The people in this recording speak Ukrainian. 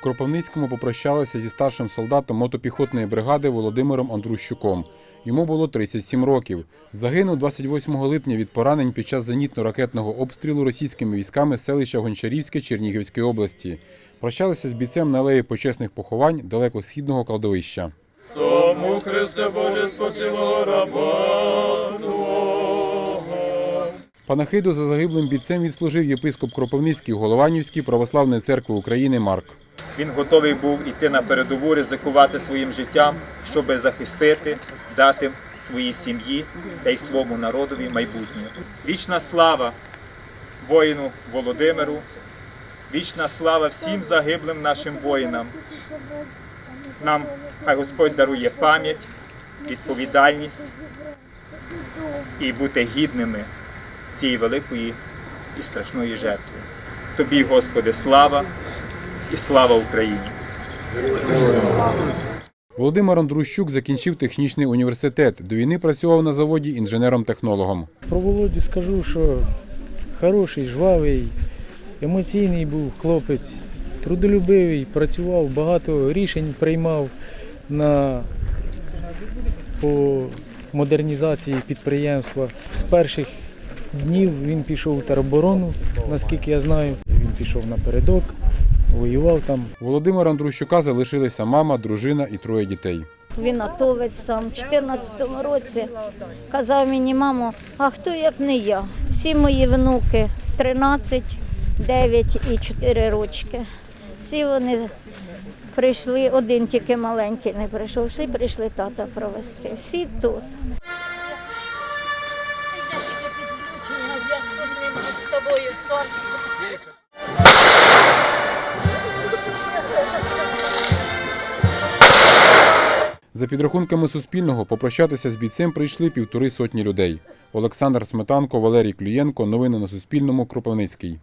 У Кропивницькому попрощалися зі старшим солдатом мотопіхотної бригади Володимиром Андрущуком. Йому було 37 років. Загинув 28 липня від поранень під час зенітно-ракетного обстрілу російськими військами селища Гончарівське Чернігівської області. Прощалися з бійцем на алеї почесних поховань далеко східного кладовища. Тому Христе Боже спочилого раба Твого. Панахиду за загиблим бійцем відслужив єпископ Кропивницький Голованівський православної церкви України Марк. Він готовий був іти на передову, ризикувати своїм життям, щоб захистити, дати своїй сім'ї та й своєму народові майбутнє. Вічна слава воїну Володимиру, вічна слава всім загиблим нашим воїнам. Нам хай Господь дарує пам'ять, відповідальність і бути гідними цієї великої і страшної жертви. Тобі, Господи, слава і слава Україні! Володимир Андрущук закінчив технічний університет. До війни працював на заводі інженером-технологом. Про Володю скажу, що хороший, жвавий, емоційний був хлопець, трудолюбивий, працював, багато рішень приймав на, по модернізації підприємства. З перших днів він пішов у тероборону, наскільки я знаю. Він пішов напередок, воював там. Володимира Андрущука залишилися мама, дружина і троє дітей. Він атовець сам у 14-му році казав мені, мамо, а хто як не я? Всі мої внуки 13, 9 і 4 рочки. Всі вони прийшли, один тільки маленький не прийшов, всі прийшли тата провести. Всі тут. За підрахунками Суспільного, попрощатися з бійцем прийшли півтори сотні людей. Олександр Сметанко, Валерій Клюєнко. Новини на Суспільному. Кропивницький.